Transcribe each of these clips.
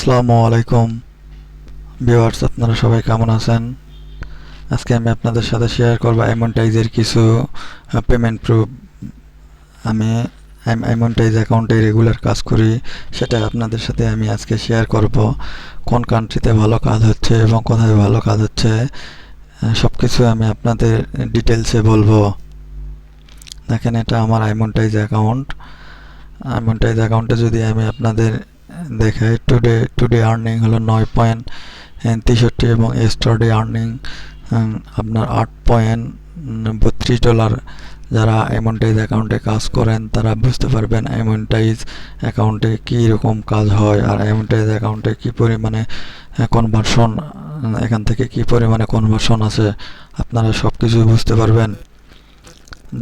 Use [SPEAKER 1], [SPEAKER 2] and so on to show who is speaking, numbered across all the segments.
[SPEAKER 1] আসসালামু আলাইকুম। ভিউয়ার্স, আপনারা সবাই কেমন আছেন? আজকে আমি আপনাদের সাথে শেয়ার করব অ্যামোনটাইজের কিছু পেমেন্ট প্রুফ আমি অ্যামোনটাইজ অ্যাকাউন্টে রেগুলার কাজ করি, সেটা আপনাদের সাথে আমি আজকে শেয়ার করব। কোন কান্ট্রিতে ভালো কাজ হচ্ছে এবং কোথায় ভালো কাজ হচ্ছে সব কিছু আমি আপনাদের ডিটেলসে বলব। দেখেন, এটা আমার আইমন্টাইজ অ্যাকাউন্ট আইমন্টাইজ অ্যাকাউন্টে যদি আমি আপনাদের দেখাই টুডে টুডে আর্নিং হলো নয় পয়েন্ট তেষট্টি এবং এস্টারডে আর্নিং আপনার আট পয়েন্ট বত্রিশ ডলার যারা অ্যামোনটাইজ অ্যাকাউন্টে কাজ করেন, তারা বুঝতে পারবেন অ্যামোনটাইজ অ্যাকাউন্টে কী রকম কাজ হয় আর অ্যামোনটাইজ অ্যাকাউন্টে কী পরিমাণে কনভার্সন এখান থেকে কী পরিমাণে কনভার্সন আছে আপনারা সব কিছু বুঝতে পারবেন।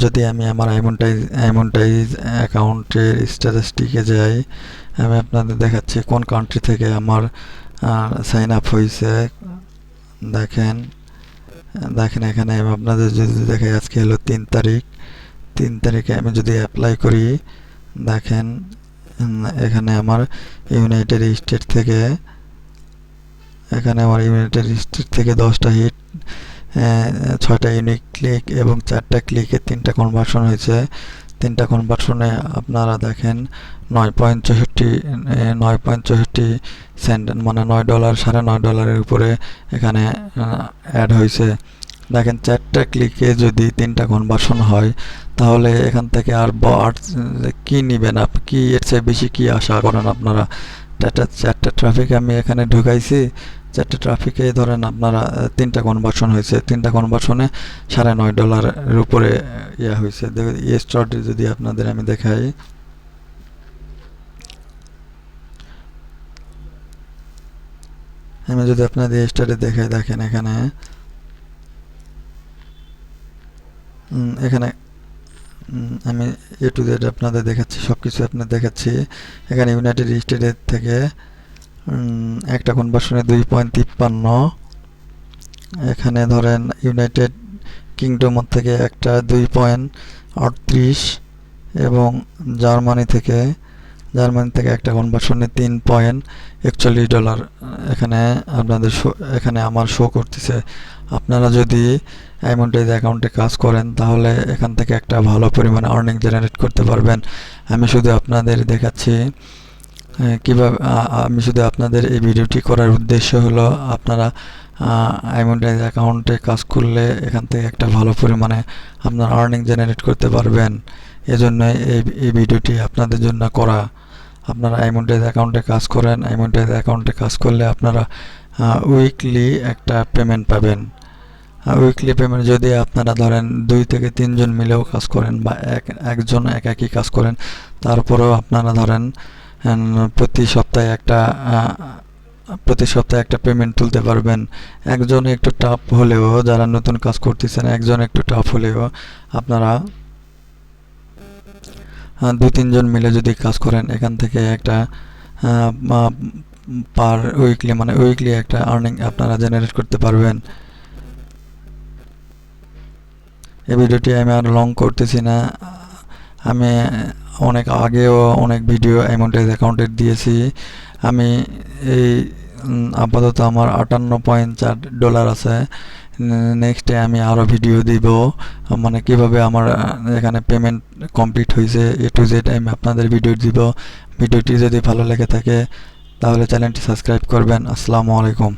[SPEAKER 1] যদি আমি আমার অ্যামোনটাইজ অ্যামোনটাইজ অ্যাকাউন্টের স্ট্যাটাসটিকে যাই, আমি আপনাদের দেখাচ্ছি কোন কান্ট্রি থেকে আমার সাইন আপ হয়েছে দেখেন দেখেন এখানে আমি আপনাদের যদি দেখাই, আজকে হলো তিন তারিখ। তিন তারিখে আমি যদি অ্যাপ্লাই করি, দেখেন এখানে আমার ইউনাইটেড স্টেট থেকে, এখানে আমার ইউনাইটেড স্টেট থেকে দশটা হিট ছয়টা ইউনিক ক্লিক এবং চারটা ক্লিকে তিনটা কনভার্সন হয়েছে। তিনটা কনভার্সনে আপনারা দেখেন নয় পয়েন্ট চৌষট্টি নয় পয়েন্ট চৌষট্টি সেন্ট মানে নয় ডলার সাড়ে নয় ডলারের উপরে এখানে অ্যাড হয়েছে। দেখেন চারটা ক্লিকে যদি তিনটা কনভার্সন হয়, তাহলে এখান থেকে আর আর কী নেবেন আপনি কী এর চেয়ে বেশি কী আশা করেন আপনারা? চারটা চারটা ট্রাফিক আমি এখানে ঢুকাইছি। চারটে ট্রাফিকে ধরেন আপনারা তিনটা কনভার্সন হয়েছে। তিনটা কনভার্সনে সাড়ে নয় ডলারের উপরে ইয়া হয়েছে। ইয়ে স্টটি যদি আপনাদের আমি দেখাই। আমি যদি আপনাদের স্টারে দেখাই, দেখেন এখানে। এখানে আমি এ টু জেড আপনাদের দেখাচ্ছি সব কিছু আপনাদের দেখাচ্ছি। এখানে ইউনাইটেড স্টেটের থেকে একটা কোন কনভার্সনে দুই পয়েন্ট তিপ্পান্ন। এখানে ধরেন ইউনাইটেড কিংডম থেকে একটা দুই পয়েন্ট আটত্রিশ এবং জার্মানি থেকে জার্মানি থেকে একটা কোন কনভার্সনে তিন পয়েন্ট একচল্লিশ ডলার। এখানে আপনাদের এখানে আমার শো করতেছে। আপনারা যদি অ্যামাউন্টেজ অ্যাকাউন্টে কাজ করেন, তাহলে এখান থেকে একটা ভালো পরিমাণে আর্নিং জেনারেট করতে পারবেন। আমি শুধু আপনাদের দেখাচ্ছি কীভাবে আমি শুধু আপনাদের এই ভিডিওটি করার উদ্দেশ্য হলো আপনারা অ্যামাউন্টেজ অ্যাকাউন্টে কাজ করলে এখান থেকে একটা ভালো পরিমাণে আপনার আর্নিং জেনারেট করতে পারবেন। এজন্য এই এই ভিডিওটি আপনাদের জন্য করা। আপনারা অ্যামাউন্টেজ অ্যাকাউন্টে কাজ করেন অ্যামাউন্টেজ অ্যাকাউন্টে কাজ করলে আপনারা উইকলি একটা পেমেন্ট পাবেন। উইকলি পেমেন্ট যদি আপনারা ধরেন দুই থেকে তিনজন মিলেও কাজ করেন বা এক, একজন একাকি কাজ করেন, তারপরেও আপনারা ধরেন প্রতি সপ্তাহে একটা প্রতি সপ্তাহে একটা পেমেন্ট তুলতে পারবেন। একজন একটু টাফ হলেও, যারা নতুন কাজ করতেছেন, একজন একটু টাফ হলেও আপনারা দু তিনজন মিলে যদি কাজ করেন, এখান থেকে একটা পার উইকলি মানে উইকলি একটা আর্নিং আপনারা জেনারেট করতে পারবেন। এই ভিডিওটি আমি আর লং করতেছি না। আমি অনেক আগেও অনেক ভিডিও অ্যামাউন্টেজ অ্যাকাউন্টের দিয়েছি। আমি এই আপাতত আমার আটান্ন পয়েন্ট চার ডলার আছে। নেক্সটে আমি আরও ভিডিও দিব। মানে কীভাবে আমার এখানে পেমেন্ট কমপ্লিট হয়েছে এ টু জেড আমি আপনাদের ভিডিও দিব। ভিডিওটি যদি ভালো লেগে থাকে, তাহলে চ্যানেলটি সাবস্ক্রাইব করবেন। আসসালামু আলাইকুম।